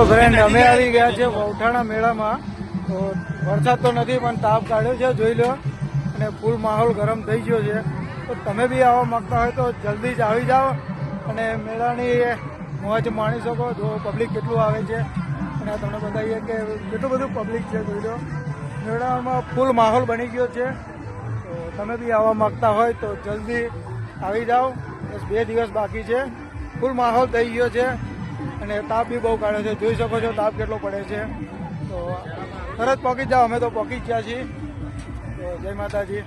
Friend અમે આવી ગયા છે વૌઠાણા મેળામાં. તો વરસાદ તો નથી, પણ તાપ કાઢ્યો છે, જોઈ લો. અને ફૂલ માહોલ ગરમ થઈ ગયો છે. તો તમે બી આવવા માંગતા હોય તો જલ્દી જ આવી જાઓ. અને મેળાની મોજ માણી શકો, જો પબ્લિક કેટલું આવે છે. અને તમને બતાવીએ કે કેટલું બધું પબ્લિક છે, જોઈ લો. મેળામાં ફૂલ માહોલ બની ગયો છે. તો તમે બી આવવા માંગતા હોય તો જલ્દી આવી જાઓ. બસ બે દિવસ બાકી છે. ફૂલ માહોલ થઈ ગયો છે. અને તાપ બી બહુ કાઢે છે. જોઈ શકો છો તાપ કેટલો પડે છે. તો તરત પહોંચી જાઓ. અમે તો પહોંચી ગયા છીએ. તો જય માતાજી.